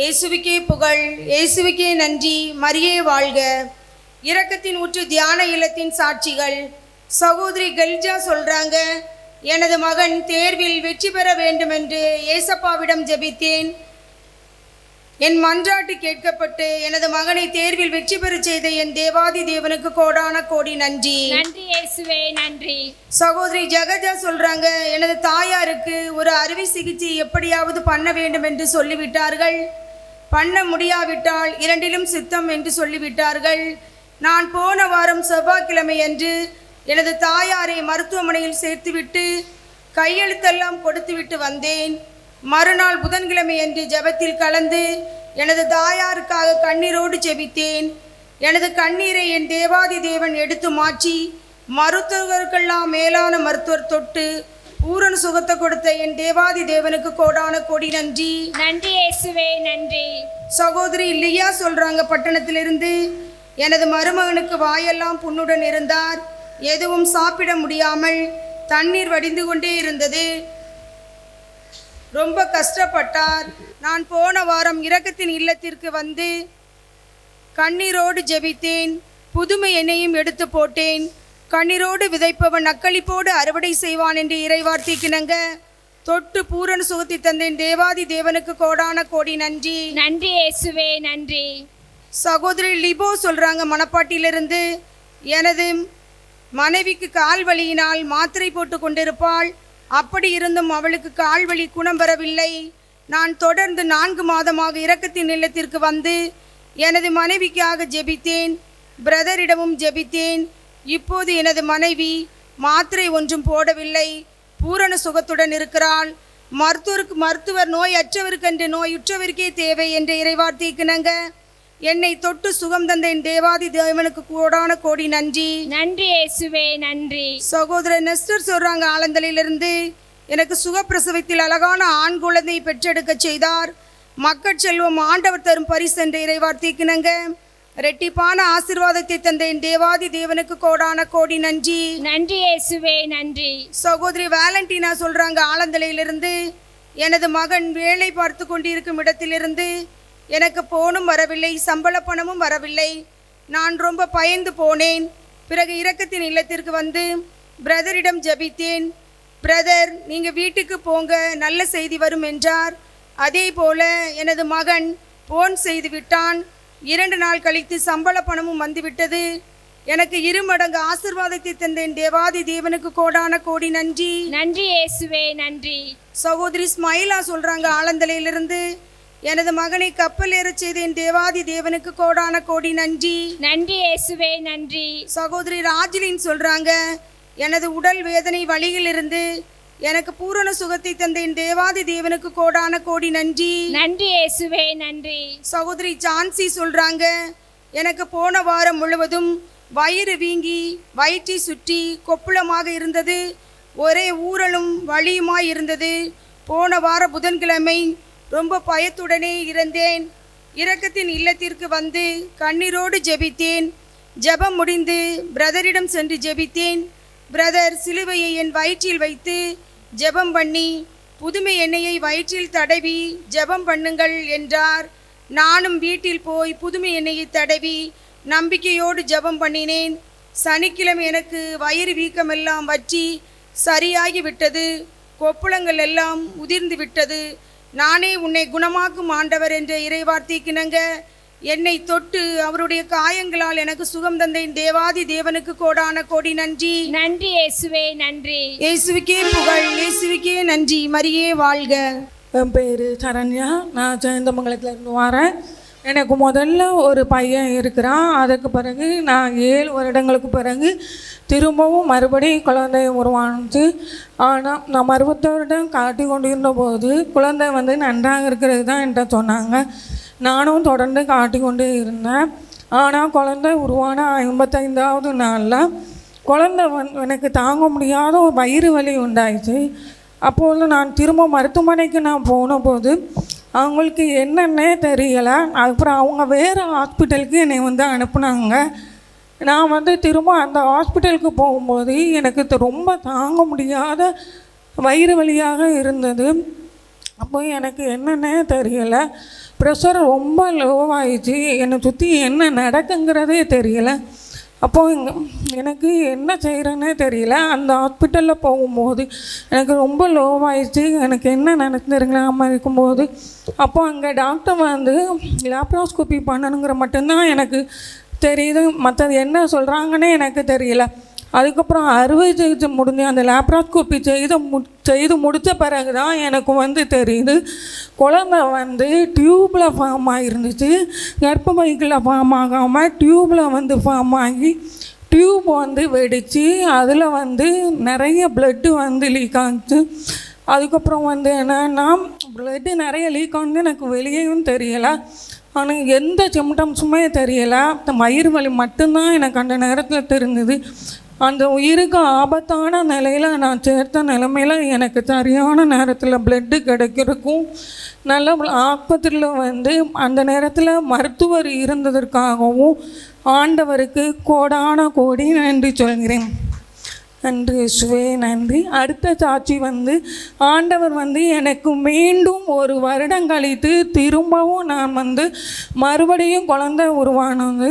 இயேசுவுக்கே புகழ் இயேசுவுக்கே நன்றி மரியே வாழ்க. இரக்கத்தின் ஊற்று தியான இல்லத்தின் சாட்சிகள். சகோதரி கல்ஜா சொல்றாங்க எனது மகன் தேர்வில் வெற்றி பெற வேண்டும் என்று ஏசப்பாவிடம் ஜெபித்தேன். என் மன்றாட்டு கேட்கப்பட்டு எனது மகனை தேர்வில் வெற்றி பெறச் செய்த என் தேவாதி தேவனுக்கு கோடான கோடி நன்றி. நன்றி இயேசுவே நன்றி. சகோதரி ஜெகஜா சொல்றாங்க எனது தாயாருக்கு ஒரு அறுவை சிகிச்சை எப்படியாவது பண்ண வேண்டும் என்று சொல்லிவிட்டார்கள். பண்ண முடியாவிட்டால் இரண்டிலும் சித்தம் என்று சொல்லிவிட்டார்கள். நான் போன வாரம் செவ்வாய்க்கிழமை அன்று எனது தாயாரை மருத்துவமனையில் சேர்த்துவிட்டு கையெழுத்தெல்லாம் கொடுத்துவிட்டு வந்தேன். மறுநாள் புதன்கிழமை அன்று ஜெபத்தில் கலந்து எனது தாயாருக்காக கண்ணீரோடு ஜெபித்தேன். எனது கண்ணீரை என் தேவாதி தேவன் எடுத்து மாற்றி மருத்துவர்களெல்லாம் மேலான மருத்துவர் தொட்டு பூரண சுகத்தை கொடுத்த என் தேவாதி தேவனுக்கு கோடான கோடி நன்றி. நன்றி இயேசுவே நன்றி. சகோதரி லியா சொல்றாங்க பட்டணத்திலிருந்து? எனது மருமகனுக்கு வாயெல்லாம் புண்ணுடன் இருந்தார். எதுவும் சாப்பிட முடியாமல் தண்ணீர் வடிந்து கொண்டே இருந்தது. ரொம்ப கஷ்டப்பட்டார். நான் போன வாரம் இரக்கத்தின் இல்லத்திற்கு வந்து கண்ணீரோடு ஜெபித்தேன். புதுமை எண்ணெயும் எடுத்து போட்டேன். கண்ணீரோடு விதைப்பவன் நக்களிப்போடு அறுவடை செய்வான் என்று இறைவார்த்தைக்கிணங்க தொட்டு பூரண சுகத்தை தந்தேன் தேவாதி தேவனுக்கு கோடான கோடி நன்றி. நன்றி இயேசுவே நன்றி. சகோதரி லிபோ சொல்றாங்க மணப்பாட்டியிலிருந்து எனது மனைவிக்கு கால் வலியினால் மாத்திரை போட்டு கொண்டிருப்பாள். அப்படி இருந்தும் அவளுக்கு கால் வலி குணம் பெறவில்லை நான் தொடர்ந்து நான்கு மாதமாக இரக்கத்தின் இல்லத்திற்கு வந்து எனது மனைவிக்காக ஜெபித்தேன் பிரதரிடமும் ஜெபித்தேன். இப்போது எனது மனைவி மாத்திரை ஒன்றும் போடவில்லை. பூரண சுகத்துடன் இருக்கிறாள். மருத்துவருக்கு மருத்துவர் நோய் அற்றவருக்கென்று நோயுற்றவருக்கே தேவை என்ற இறைவார்த்தைக்கிணங்க என்னை தொட்டு சுகம் தந்த என் தேவாதி தேவனுக்கு கோடான கோடி நன்றி. நன்றி இயேசுவே நன்றி. சகோதரர் நெஸ்டர் சொல்றாங்க ஆலந்தலையிலிருந்து எனக்கு சுகப்பிரசவத்தில் அழகான ஆண் குழந்தை பெற்றெடுக்க செய்தார். மக்கட் செல்வம் ஆண்டவர் தரும் பரிசு என்ற இறைவார்த்தைக்கிணங்க ரெட்டிப்பான ஆசீர்வாதத்தை தந்த என் தேவாதி தேவனுக்கு கோடான கோடி நன்றி. நன்றி இயேசுவே நன்றி. சகோதரி வேலண்டினா சொல்றாங்க ஆலந்தலையிலிருந்து எனது மகன் வேலை பார்த்து கொண்டிருக்கும் இடத்திலிருந்து எனக்கு போனும் வரவில்லை சம்பள பணமும் வரவில்லை. நான் ரொம்ப பயந்து போனேன். பிறகு இரக்கத்தின் இல்லத்திற்கு வந்து பிரதரிடம் ஜெபித்தேன். பிரதர் நீங்கள் வீட்டுக்கு போங்க நல்ல செய்தி வரும் என்றார். அதே போல எனது மகன் போன் செய்து விட்டான். இரண்டு நாள் கழித்து சம்பள பணமும் வந்துவிட்டது. எனக்கு இரு மடங்கு ஆசிர்வாதத்தை தந்த என் தேவாதி தேவனுக்கு கோடான கோடி நன்றி. நன்றி இயேசுவே நன்றி. சகோதரி ஸ்மைலா சொல்றாங்க ஆலந்தலையிலிருந்து. எனது மகனை கப்பல் ஏறச் செய்த என் தேவாதி தேவனுக்கு கோடான கோடி நன்றி. நன்றி இயேசுவே நன்றி. சகோதரி ராஜிலின் சொல்றாங்க எனது உடல் வேதனை வழியிலிருந்து எனக்கு பூரண சுகத்தை தந்த என் தேவாதி தேவனுக்கு கோடான கோடி நன்றி. நன்றி இயேசுவே நன்றி. சகோதரி ஜான்சி சொல்றாங்க எனக்கு போன வாரம் முழுவதும் வயிறு வீங்கி வயிற்றை சுற்றி கொப்புளமாக இருந்தது ஒரே ஊறலும் வலியுமாய் இருந்தது. போன வார புதன்கிழமை ரொம்ப பயத்துடனே இருந்தேன் இரக்கத்தின் இல்லத்திற்கு வந்து கண்ணீரோடு ஜெபித்தேன். ஜெபம் முடிந்து பிரதரிடம் சென்று ஜெபித்தேன். பிரதர் சிலுவையை என் வயிற்றில் வைத்து ஜெபம் பண்ணி புதுமை எண்ணெயை வயிற்றில் தடவி ஜெபம் பண்ணுங்கள் என்றார். நானும் வீட்டில் போய் புதுமை எண்ணெயை தடவி நம்பிக்கையோடு ஜெபம் பண்ணினேன். சனிக்கிழமை எனக்கு வயிறு வீக்கமெல்லாம் வற்றி சரியாகி விட்டது. கொப்புளங்கள் எல்லாம் உதிர்ந்து விட்டது. நானே உன்னை குணமாக்கும் ஆண்டவர் என்ற இறைவார்த்தைக்கிணங்க என்னை தொட்டு அவருடைய காயங்களால் எனக்கு சுகம் தந்த தேவாதி தேவனுக்கு கோடான கோடி நன்றி. நன்றி இயேசுவே நன்றி. இயேசுவுக்கே புகழ் இயேசுவுக்கே நன்றி. மரியே வாழ்க. என் பேர் சரண்யா. நான் சேந்தமங்கலத்துலேருந்து வரேன். எனக்கு முதல்ல ஒரு பையன் இருக்கிறான். அதுக்கு பிறகு நான் ஏழு வருடங்களுக்கு பிறகு திரும்பவும் மறுபடியும் குழந்தை உருவானுச்சு. ஆனால் நான் மருத்துவரிடம் காட்டி கொண்டிருந்த போது குழந்தை வந்து நன்றாக இருக்கிறது தான் என்கிட்ட சொன்னாங்க. நானும் தொடர்ந்து காட்டி இருந்தேன். ஆனால் குழந்தை உருவான ஐம்பத்தைந்தாவது நாளில் குழந்தை வந் எனக்கு தாங்க முடியாத ஒரு வயிறு வலி உண்டாயிடுச்சு அப்போது நான் திரும்ப மருத்துவமனைக்கு நான் போன போது அவங்களுக்கு என்னென்னே தெரியலை. அப்புறம் அவங்க வேறு ஹாஸ்பிட்டலுக்கு என்னை வந்து அனுப்புனாங்க. நான் வந்து திரும்ப அந்த ஹாஸ்பிட்டலுக்கு போகும்போது எனக்கு ரொம்ப தாங்க முடியாத வயிறு வலியாக இருந்தது. அப்போ எனக்கு என்னன்னே தெரியலை. ப்ரெஷர் ரொம்ப லோவாகிடுச்சு என்னை சுற்றி என்ன நடக்குங்கிறதே தெரியல. அப்போது இங்கே எனக்கு என்ன செய்கிறேன்னே தெரியல. அந்த ஹாஸ்பிட்டலில் போகும்போது எனக்கு ரொம்ப லோவாயிடுச்சு எனக்கு என்ன நினச்சிருங்களாம இருக்கும்போது அப்போ அங்கே டாக்டர் வந்து லேப்ராஸ்கோபி பண்ணணுங்கிற மட்டும்தான் எனக்கு தெரியுது. மற்றது என்ன சொல்கிறாங்கன்னே எனக்கு தெரியல. அதுக்கப்புறம் அறுவை சிகிச்சை முடிஞ்சு அந்த லேப்ராஸ்கோப்பி செய்து மு செய்து முடித்த பிறகு தான் எனக்கு வந்து தெரியுது குழந்தை வந்து டியூப்பில் ஃபார்ம் ஆகிருந்துச்சு கர்ப்பப்பைக்குள்ள ஃபார்ம் ஆகாமல் டியூப்பில் வந்து ஃபார்ம் ஆகி டியூப் வந்து வெடித்து அதில் வந்து நிறைய பிளட்டு வந்து லீக் ஆகுச்சு அதுக்கப்புறம் வந்து என்னன்னா பிளட்டு நிறைய லீக் ஆனது எனக்கு வெளியேயும் தெரியலை. ஆனால் எந்த சிம்டம்ஸுமே தெரியலை. அந்த வலி மட்டும்தான் எனக்கு அந்த நேரத்தில் தெரிஞ்சுது. அந்த உயிருக்கு ஆபத்தான நிலையில் நான் சேர்த்த நிலமையில எனக்கு சரியான நேரத்தில் பிளட்டு கிடைக்கிறதுக்கும் நல்ல ஆஸ்பத்திரியில் வந்து அந்த நேரத்தில் மருத்துவர் இருந்ததற்காகவும் ஆண்டவருக்கு கோடான கோடி நன்றி சொல்கிறேன். நன்றி இயேசுவே நன்றி. அடுத்த சாட்சி வந்து ஆண்டவர் வந்து எனக்கு மீண்டும் ஒரு வருடம் கழித்து திரும்பவும் நான் வந்து மறுபடியும் குழந்தை உருவானது.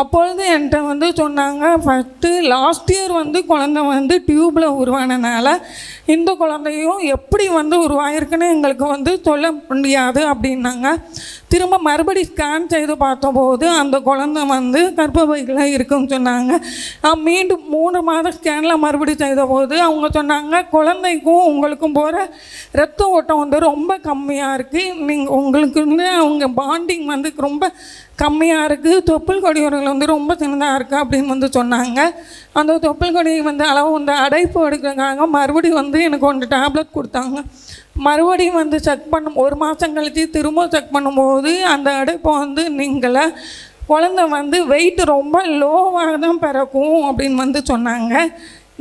அப்பொழுது என்கிட்ட வந்து சொன்னாங்க ஃபஸ்ட்டு லாஸ்ட் இயர் வந்து குழந்தை வந்து டியூப்பில் உருவானனால இந்த குழந்தையும் எப்படி வந்து உருவாயிருக்குன்னு எங்களுக்கு வந்து சொல்ல முடியாது அப்படின்னாங்க. திரும்ப மறுபடி ஸ்கேன் செய்து பார்த்தபோது அந்த குழந்தை வந்து கர்ப்பப்பையில் இருக்குன்னு சொன்னாங்க. மீண்டும் மூணு மாதம் ஸ்கேனில் மறுபடி செய்தபோது அவங்க சொன்னாங்க குழந்தைக்கும் உங்களுக்கும் போகிற ரத்த ஓட்டம் வந்து ரொம்ப கம்மியாக இருக்குது நீங்கள் உங்களுக்கு வந்து அவங்க பாண்டிங் வந்து ரொம்ப கம்மியாக இருக்குது தொப்புள் கொடியோர்கள் வந்து ரொம்ப சின்னதாக இருக்குது அப்படின்னு வந்து சொன்னாங்க. அந்த தொப்புள் கொடி வந்து அளவு வந்து அடைப்பு எடுக்கிறதுக்காக மறுபடியும் வந்து எனக்கு ஒன்று டேப்லெட் கொடுத்தாங்க. மறுபடியும் வந்து செக் பண்ணும் ஒரு மாதம் கழித்து திரும்ப செக் பண்ணும்போது அந்த அடைப்பை வந்து நீங்களை குழந்த வந்து வெயிட் ரொம்ப லோவாக தான் பிறக்கும் அப்படின்னு வந்து சொன்னாங்க.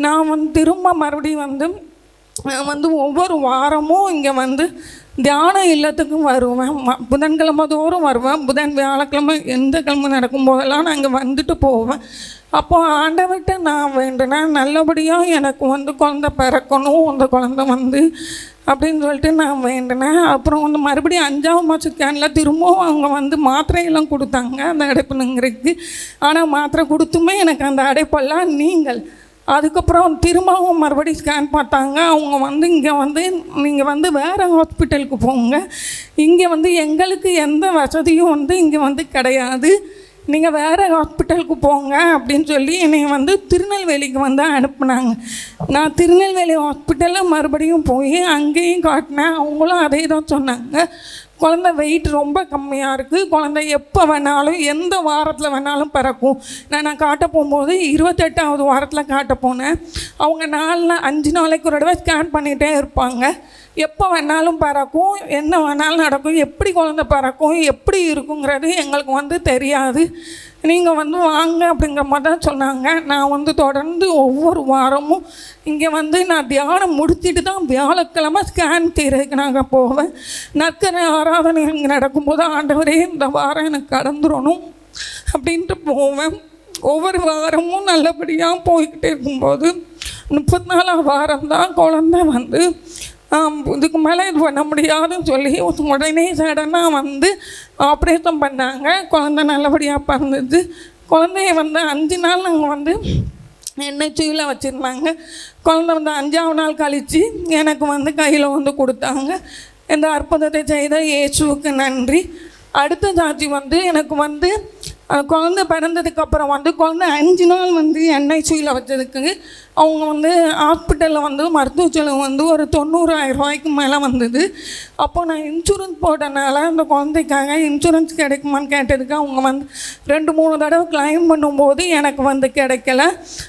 நான் வந்து திரும்ப மறுபடியும் வந்து நான் வந்து ஒவ்வொரு வாரமும் இங்கே வந்து தியான இல்லத்துக்கும் வருவேன். புதன்கிழமை தோறும் வருவேன். புதன் வியாழக்கிழமை எந்த கிழமை நடக்கும் போதெல்லாம் நான் இங்கே வந்துட்டு போவேன். அப்போது ஆண்டவர்கிட்ட நான் வேண்டினேன். நல்லபடியாக எனக்கு வந்து குழந்த பிறக்கணும் அந்த குழந்த வந்து அப்படின்னு சொல்லிட்டு நான் வேண்டினேன். அப்புறம் வந்து மறுபடியும் அஞ்சாவது மாதம் ஸ்கேனில் திரும்பவும் அவங்க வந்து மாத்திரையெல்லாம் கொடுத்தாங்க அந்த அடைப்புனுங்கிறதுக்கு ஆனால் மாத்திரை கொடுத்துமே எனக்கு அந்த அடைப்பெல்லாம் நீங்கள் அதுக்கப்புறம் திரும்பவும் மறுபடியும் ஸ்கேன் பார்த்தாங்க. அவங்க வந்து இங்கே வந்து நீங்கள் வந்து வேறு ஹாஸ்பிட்டலுக்கு போங்க. இங்கே வந்து எங்களுக்கு எந்த வசதியும் வந்து இங்கே வந்து கிடையாது. நீங்கள் வேறு ஹாஸ்பிட்டலுக்கு போங்க அப்படின்னு சொல்லி என்னை வந்து திருநெல்வேலிக்கு வந்து அனுப்புனாங்க. நான் திருநெல்வேலி ஹாஸ்பிட்டலில் மறுபடியும் போய் அங்கேயும் காட்டினேன். அவங்களும் அதே தான் சொன்னாங்க. குழந்தை வெயிட் ரொம்ப கம்மியாக இருக்குது குழந்தை எப்போ வேணாலும் எந்த வாரத்தில் வேணாலும் பிறக்கும். நான் நான் காட்ட போகும்போது இருபத்தெட்டாவது வாரத்தில் காட்ட போனேன். அவங்க நாலு அஞ்சு நாளைக்கு ஒரு தடவை ஸ்கேன் பண்ணிகிட்டே இருப்பாங்க. எப்போ வேணாலும் பறக்கும் என்ன வேணாலும் நடக்கும் எப்படி குழந்தை பறக்கும் எப்படி இருக்குங்கிறது எங்களுக்கு வந்து தெரியாது. நீங்கள் வந்து வாங்க அப்படிங்கிற மாதிரி தான் சொன்னாங்க. நான் வந்து தொடர்ந்து ஒவ்வொரு வாரமும் இங்கே வந்து நான் தியானம் முடிச்சிட்டு தான் வியாழக்கிழமை ஸ்கேன் தீரதுக்கு நாங்கள் போவேன். நற்கரை ஆராதனை இங்கே நடக்கும்போது ஆண்டவரே இந்த வாரம் எனக்கு கடந்துடணும் அப்படின்ட்டு போவேன். ஒவ்வொரு வாரமும் நல்லபடியாக போய்கிட்டே இருக்கும்போது முப்பத்தி நாலாம் வாரம் தான் குழந்தை வந்து இதுக்கு மேலே இது பண்ண முடியாதுன்னு சொல்லி உடனே சடனாக வந்து ஆப்ரேஷன் பண்ணாங்க. குழந்தை நல்லபடியாக பிறந்துச்சு குழந்தைய வந்து அஞ்சு நாள் நாங்கள் வந்து என்ஹெச்சியில் வச்சுருந்தாங்க. குழந்த வந்து அஞ்சாவது நாள் கழித்து எனக்கு வந்து கையில் வந்து கொடுத்தாங்க. இந்த அற்புதத்தை செய்த இயேசுவுக்கு நன்றி. அடுத்த சாட்சி வந்து எனக்கு வந்து குழந்தை பிறந்ததுக்கு அப்புறம் வந்து குழந்தை அஞ்சு நாள் வந்து என்ஐசியில் வச்சதுக்கு அவங்க வந்து ஹாஸ்பிட்டலில் வந்து மருத்துவ செலவு வந்து ஒரு தொண்ணூறாயிரம் ரூபாய்க்கு மேலே வந்தது. அப்போ நான் இன்சூரன்ஸ் போட்டனால அந்த குழந்தைக்காக இன்சூரன்ஸ் கிடைக்குமான்னு கேட்டதுக்கு அவங்க வந்து ரெண்டு மூணு தடவை கிளைம் பண்ணும்போது எனக்கு வந்து கிடைக்கல.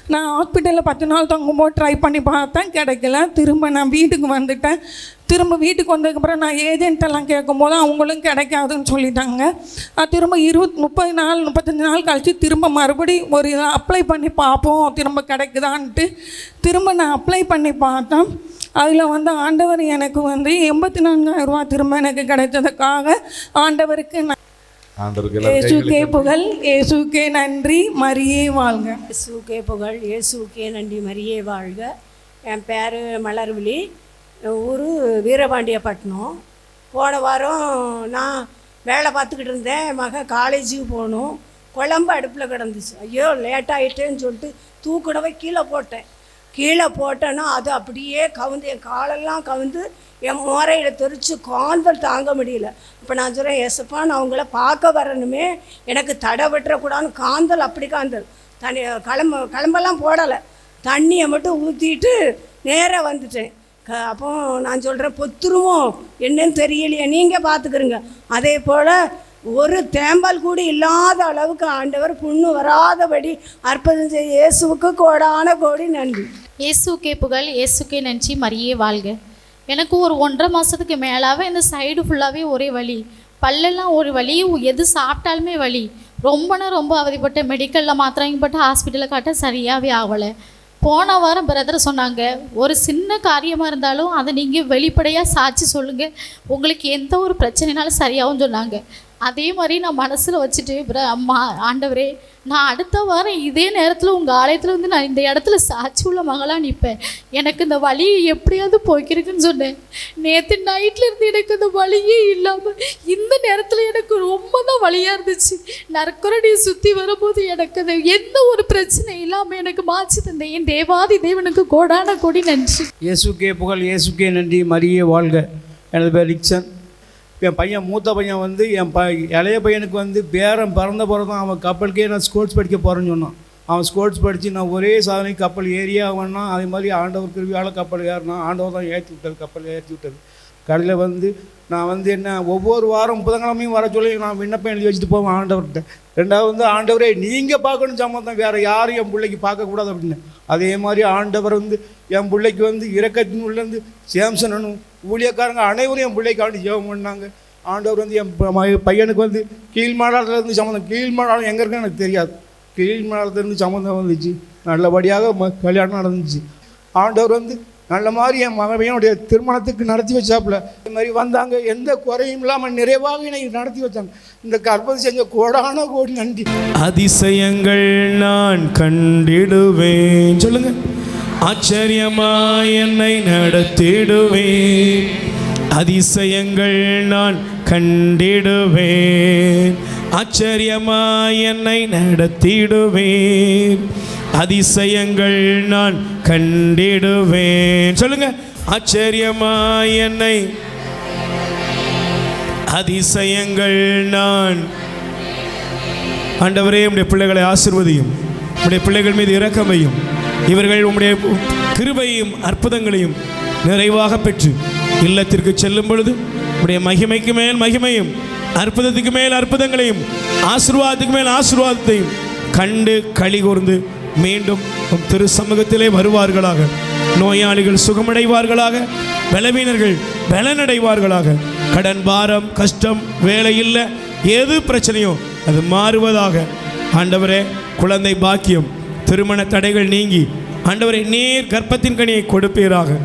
நான் ஹாஸ்பிட்டலில் பத்து நாள் தங்கும்போது ட்ரை பண்ணி பார்த்தேன் கிடைக்கல. திரும்ப நான் வீட்டுக்கு வந்துட்டேன். திரும்ப வீட்டுக்கு வந்ததுக்கப்புறம் நான் ஏஜென்ட் எல்லாம் கேட்கும்போது அவங்களும் கிடைக்காதுன்னு சொல்லிட்டாங்க. நான் திரும்ப இருபத் முப்பது நாள் முப்பத்தஞ்சு நாள் கழித்து திரும்ப மறுபடி ஒரு இதை அப்ளை பண்ணி பார்ப்போம் திரும்ப கிடைக்குதான்ட்டு. திரும்ப நான் அப்ளை பண்ணி பார்த்தேன். அதில் வந்து ஆண்டவர் எனக்கு வந்து எண்பத்தி நான்காயிரம் ரூபா திரும்ப எனக்கு கிடைச்சதுக்காக ஆண்டவருக்கு நான் இயேசுக்கே புகழ் இயேசுக்கே நன்றி மரியே வாழ்க. இயேசுக்கே புகழ் இயேசுக்கே நன்றி மரியே வாழ்க. என் பேர் மலர்விழி. ஊர் வீரபாண்டியப்பட்டினம். போன வாரம் நான் வேலை பார்த்துக்கிட்டு இருந்தேன். என் காலேஜுக்கு போகணும். குழம்பு அடுப்பில் கிடந்துச்சு. ஐயோ லேட் ஆகிட்டேன்னு சொல்லிட்டு தூக்குடவை கீழே போட்டேன். கீழே போட்டேன்னா அது அப்படியே கவுந்து என் காலெல்லாம் கவுந்து என் மோரையில் தெரித்து காந்தல் தாங்க முடியல. இப்போ நான் சொல்கிறேன் எசப்பா நான் பார்க்க வரணுமே. எனக்கு தடை விட்டுறக்கூடாதுன்னு காந்தல் அப்படி காந்தல். தனி கிளம்ப கிளம்பெல்லாம் போடலை. தண்ணியை மட்டும் ஊற்றிட்டு நேராக வந்துட்டேன். அப்போ நான் சொல்கிறேன் பொத்துருவோம் என்னன்னு தெரியலையே. நீங்கள் பார்த்துக்கிறீங்க அதே போல் ஒரு தேம்பல் கூட இல்லாத அளவுக்கு ஆண்டவர் புண்ணு வராதபடி அற்புதம் செய்ய இயேசுவுக்கு கோடான கோடி நன்றி. இயேசுக்கே புகழ் இயேசுக்கே நன்றி. மரியே வாழ்க. எனக்கு ஒரு ஒன்றரை மாதத்துக்கு மேலாகவே இந்த சைடு ஃபுல்லாகவே ஒரே வலி. பல்லெல்லாம் ஒரு வலி எது சாப்பிட்டாலுமே வலி. ரொம்பனா ரொம்ப அவதிப்பட்ட மெடிக்கலில் மாத்திரம் பட்டு ஹாஸ்பிட்டலில் காட்ட சரியாகவே ஆகலை. போன வாரம் பிரதர் சொன்னாங்க ஒரு சின்ன காரியமாக இருந்தாலும் அதை நீங்கள் வெளிப்படையாக சாட்சி சொல்லுங்கள் உங்களுக்கு எந்த ஒரு பிரச்சனைனாலும் சரியாகவும் சொன்னாங்க. அதே மாதிரி நான் மனசில் வச்சுட்டு பிர அம்மா ஆண்டவரே நான் அடுத்த வாரம் இதே நேரத்தில் உங்கள் ஆலயத்தில் வந்து நான் இந்த இடத்துல சாட்சி உள்ள மகளாக நிற்பேன். எனக்கு இந்த வலியை எப்படியாவது போய்க்கிருக்குன்னு சொன்னேன். நேற்று நைட்டில் இருந்து எனக்கு இந்த வலியே இல்லாமல் இந்த நேரத்தில் எனக்கு ரொம்ப தான் வலியாக இருந்துச்சு. நற்கரடியை சுற்றி வரும்போது எனக்கு அது எந்த ஒரு பிரச்சனை இல்லாமல் எனக்கு மாற்றி தந்தேன் என் தேவாதி தேவனுக்கு கோடான கொடி நன்றி. இயேசுக்கே புகழ் இயேசுக்கே நன்றி. மரியே வாழ்க. எனது பேர் ரிக்சன் என் பையன் மூத்த பையன் வந்து என் ப இளைய பையனுக்கு வந்து பேரன் பிறந்த பிறந்தான் அவன் கப்பலுக்கே நான் ஸ்போர்ட்ஸ் படிக்க போகிறேன்னு சொன்னான். அவன் ஸ்போர்ட்ஸ் படித்து நான் ஒரே சாதனை கப்பல் ஏறியே ஆகணும்னா அதே மாதிரி ஆண்டவர் கிருவியால் கப்பல் ஏறினான். ஆண்டவர் தான் ஏற்றி விட்டது கப்பல் ஏற்றி விட்டது. கடையில் வந்து நான் வந்து என்ன ஒவ்வொரு வாரம் புதன்கிழமையும் வர சொல்லி நான் விண்ணப்பம் எழுதி வச்சுட்டு போவேன் ஆண்டவர்கிட்ட. ரெண்டாவது வந்து ஆண்டவரே நீங்கள் பார்க்கணும் சம்மந்தம் வேறு யாரும் என் பிள்ளைக்கு பார்க்கக்கூடாது அப்படின்னு. அதே மாதிரி ஆண்டவர் வந்து என் பிள்ளைக்கு வந்து இறக்கத்தின் உள்ளேருந்து சேம்சனனும் ஊழியக்காரங்க அனைவரும் என் பிள்ளைக்காண்டி ஜெபம் பண்ணாங்க. ஆண்டவர் வந்து என் ப- ம- பையனுக்கு வந்து கீழ்மாடாளத்துலேருந்து சம்மந்தம் கீழ்மாடாளம் எங்கே இருக்குன்னு எனக்கு தெரியாது. கீழ்மாடாளத்துலேருந்து சம்மந்தம் வந்துச்சு. நல்லபடியாக ம கல்யாணம் நடந்துச்சு. ஆண்டவர் வந்து நல்ல மாதிரி என் மகவையனுடைய திருமணத்துக்கு நடத்தி வச்சாப்புல. இது மாதிரி வந்தாங்க. எந்த குறையும் இல்லாமல் நிறைவாக என்னை நடத்தி வச்சாங்க. இந்த கற்பது செஞ்ச கோடான கோடி நன்றி. அதிசயங்கள் நான் கண்டிடுவேன். சொல்லுங்க. ஆச்சரியமா என்னை நடத்திடுவேன். அதிசயங்கள் நான் கண்டிடுவேன். ஆச்சரியமாய் என்னை நடத்திடுவேன். அதிசயங்கள் நான் கண்டிடுவேன். சொல்லுங்க. ஆச்சரியமாய் என்னை அதிசயங்கள் நான் ஆண்டவரே உடைய பிள்ளைகளை ஆசிர்வதியும். உடைய பிள்ளைகள் மீது இரக்கமையும் இவர்கள் உம்முடைய கிருபையும் அற்புதங்களையும் நிறைவாக பெற்று இல்லத்திற்கு செல்லும் பொழுது உடைய மகிமைக்கு மேல் மகிமையும் அற்புதத்துக்கு மேல் அற்புதங்களையும் ஆசீர்வாதத்துக்கு மேல் ஆசீர்வாதத்தையும் கண்டு களி கூர்ந்து மீண்டும் உம் திரு சமூகத்திலே வருவார்களாக. நோயாளிகள் சுகமடைவார்களாக பலவீனர்கள் பலனடைவார்களாக. கடன் பாரம் கஷ்டம் வேலை இல்லை எது பிரச்சனையோ அது மாறுவதாக. ஆண்டவரே குழந்தை பாக்கியம் திருமண தடைகள் நீங்கி ஆண்டவரை நீர் கர்ப்பத்தின் கனியை கொடுப்பீராக.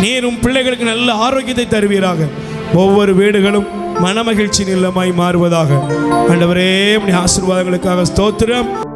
நீரும் பிள்ளைகளுக்கு நல்ல ஆரோக்கியத்தை தருவீராக. ஒவ்வொரு வீடுகளும் மனமகிழ்ச்சி நிலமாய் மாறுவதாக. ஆண்டவரே ஆசீர்வாதங்களுக்காக ஸ்தோத்திரம்.